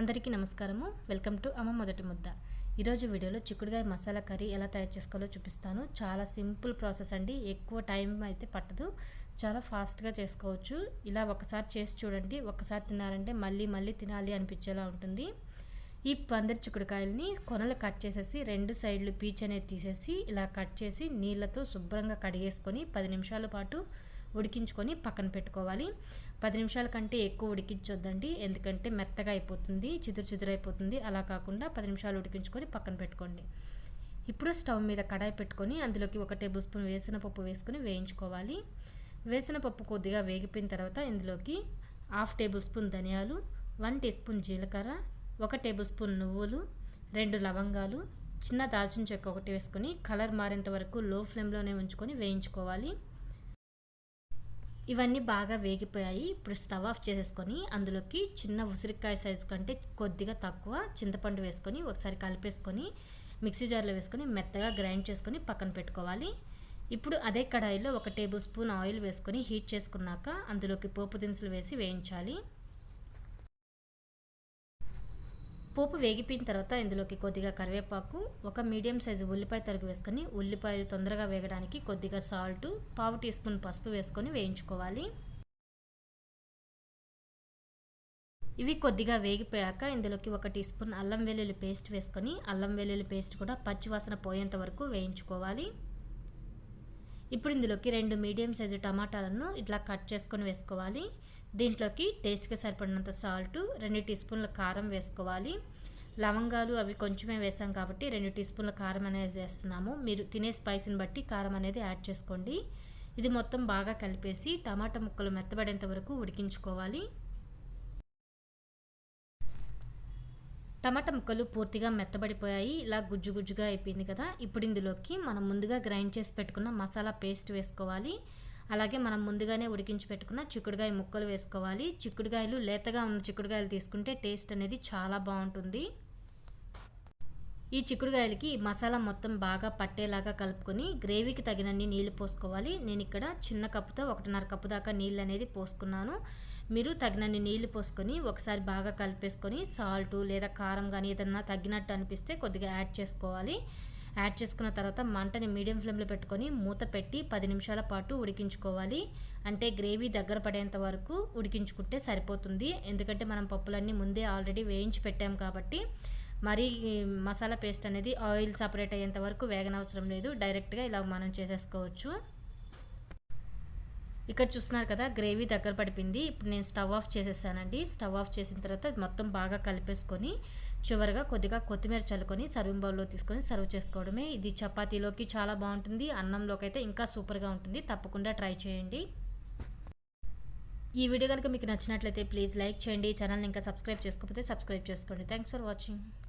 అందరికీ నమస్కారము. Welcome to అమ్మ మొదటి ముద్ద. ఈరోజు వీడియోలో చిక్కుడుగాయ మసాలా కర్రీ ఎలా తయారు చేసుకోవాలో చూపిస్తాను. చాలా సింపుల్ ప్రాసెస్ అండి. ఎక్కువ టైం అయితే పట్టదు. చాలా ఫాస్ట్గా చేసుకోవచ్చు. ఇలా ఒకసారి చేసి చూడండి. ఒకసారి తినాలంటే మళ్ళీ మళ్ళీ తినాలి అనిపించేలా ఉంటుంది. ఈ పందిరి చిక్కుడుకాయలని కొనలు కట్ చేసేసి రెండు సైడ్లు పీచ్ అనేది తీసేసి ఇలా కట్ చేసి నీళ్ళతో శుభ్రంగా కడిగేసుకొని పది నిమిషాల పాటు ఉడికించుకొని పక్కన పెట్టుకోవాలి. పది నిమిషాల కంటే ఎక్కువ ఉడికించొద్దండి. ఎందుకంటే మెత్తగా అయిపోతుంది చిదురు చిదురు అయిపోతుంది. అలా కాకుండా పది నిమిషాలు ఉడికించుకొని పక్కన పెట్టుకోండి. ఇప్పుడు స్టవ్ మీద కడాయి పెట్టుకొని అందులోకి ఒక టేబుల్ స్పూన్ వేసిన పప్పు వేసుకొని వేయించుకోవాలి. వేసిన పప్పు కొద్దిగా వేగిపోయిన తర్వాత ఇందులోకి హాఫ్ టేబుల్ స్పూన్ ధనియాలు వన్ టీ స్పూన్ జీలకర్ర ఒక టేబుల్ స్పూన్ నువ్వులు రెండు లవంగాలు చిన్న దాల్చిన చెక్క ఒకటి వేసుకొని కలర్ మారేంత వరకు లో ఫ్లేమ్లోనే ఉంచుకొని వేయించుకోవాలి. ఇవన్నీ బాగా వేగిపోయాయి. ఇప్పుడు స్టవ్ ఆఫ్ చేసేసుకొని అందులోకి చిన్న ఉసిరికాయ సైజు కంటే కొద్దిగా తక్కువ చింతపండు వేసుకొని ఒకసారి కలిపేసుకొని మిక్సీ జార్లో వేసుకొని మెత్తగా గ్రైండ్ చేసుకొని పక్కన పెట్టుకోవాలి. ఇప్పుడు అదే కడాయిలో ఒక టేబుల్ స్పూన్ ఆయిల్ వేసుకొని హీట్ చేసుకున్నాక అందులోకి పోపు దినుసులు వేసి వేయించాలి. పోపు వేగిపోయిన తర్వాత ఇందులోకి కొద్దిగా కరివేపాకు ఒక మీడియం సైజు ఉల్లిపాయ తరుగు వేసుకొని ఉల్లిపాయలు తొందరగా వేగడానికి కొద్దిగా సాల్ట్ పావు టీ స్పూన్ పసుపు వేసుకొని వేయించుకోవాలి. ఇవి కొద్దిగా వేగిపోయాక ఇందులోకి ఒక టీ స్పూన్ అల్లం వెల్లుల్లి పేస్ట్ వేసుకొని అల్లం వెల్లుల్లి పేస్ట్ కూడా పచ్చివాసన పోయేంత వరకు వేయించుకోవాలి. ఇప్పుడు ఇందులోకి రెండు మీడియం సైజు టమాటాలను ఇట్లా కట్ చేసుకొని వేసుకోవాలి. దీంట్లోకి టేస్ట్కి సరిపడినంత సాల్ట్ రెండు టీ స్పూన్ల కారం వేసుకోవాలి. లవంగాలు అవి కొంచెమే వేసాం కాబట్టి రెండు టీ స్పూన్ల కారం అనేది వేస్తున్నాము. మీరు తినే స్పైసీని బట్టి కారం అనేది యాడ్ చేసుకోండి. ఇది మొత్తం బాగా కలిపేసి టమాటా ముక్కలు మెత్తబడేంత వరకు ఉడికించుకోవాలి. టమాటా ముక్కలు పూర్తిగా మెత్తబడిపోయాయి. ఇలా గుజ్జు గుజ్జుగా అయిపోయింది కదా. ఇప్పుడు ఇందులోకి మనం ముందుగా గ్రైండ్ చేసి పెట్టుకున్న మసాలా పేస్ట్ వేసుకోవాలి. అలాగే మనం ముందుగానే ఉడికించి పెట్టుకున్న చిక్కుడుగాయ ముక్కలు వేసుకోవాలి. చిక్కుడుగాయలు లేతగా ఉన్న చిక్కుడుగాయలు తీసుకుంటే టేస్ట్ అనేది చాలా బాగుంటుంది. ఈ చిక్కుడుగాయలకి మసాలా మొత్తం బాగా పట్టేలాగా కలుపుకొని గ్రేవీకి తగినన్ని నీళ్ళు పోసుకోవాలి. నేను ఇక్కడ చిన్న కప్పుతో ఒకటిన్నర కప్పు దాకా నీళ్ళు అనేది పోసుకున్నాను. మీరు తగినన్ని నీళ్ళు పోసుకొని ఒకసారి బాగా కలిపేసుకొని సాల్ట్ లేదా కారం కానీ ఏదన్నా తగ్గినట్టు అనిపిస్తే కొద్దిగా యాడ్ చేసుకోవాలి. యాడ్ చేసుకున్న తర్వాత మంటని మీడియం ఫ్లేమ్లో పెట్టుకొని మూత పెట్టి పది నిమిషాల పాటు ఉడికించుకోవాలి. అంటే గ్రేవీ దగ్గర పడేంత వరకు ఉడికించుకుంటే సరిపోతుంది. ఎందుకంటే మనం పప్పులన్నీ ముందే ఆల్రెడీ వేయించి పెట్టాం కాబట్టి మరీ మసాలా పేస్ట్ అనేది ఆయిల్ సపరేట్ అయ్యేంత వరకు వేగనవసరం లేదు. డైరెక్ట్గా ఇలా మనం చేసేసుకోవచ్చు. ఇక్కడ చూస్తున్నారు కదా గ్రేవీ దగ్గర పడిపోయింది. ఇప్పుడు నేను స్టవ్ ఆఫ్ చేసేసానండి. స్టవ్ ఆఫ్ చేసిన తర్వాత మొత్తం బాగా కలిపేసుకొని చివరిగా కొద్దిగా కొత్తిమీర చల్లుకొని సర్వింగ్ బౌల్లో తీసుకొని సర్వ్ చేసుకోవడమే. ఇది చపాతీలోకి చాలా బాగుంటుంది. అన్నంలోకి అయితే ఇంకా సూపర్గా ఉంటుంది. తప్పకుండా ట్రై చేయండి. ఈ వీడియో కనుక మీకు నచ్చినట్లయితే ప్లీజ్ లైక్ చేయండి. ఛానల్ని ఇంకా సబ్స్క్రైబ్ చేసుకోకపోతే సబ్స్క్రైబ్ చేసుకోండి. Thanks for watching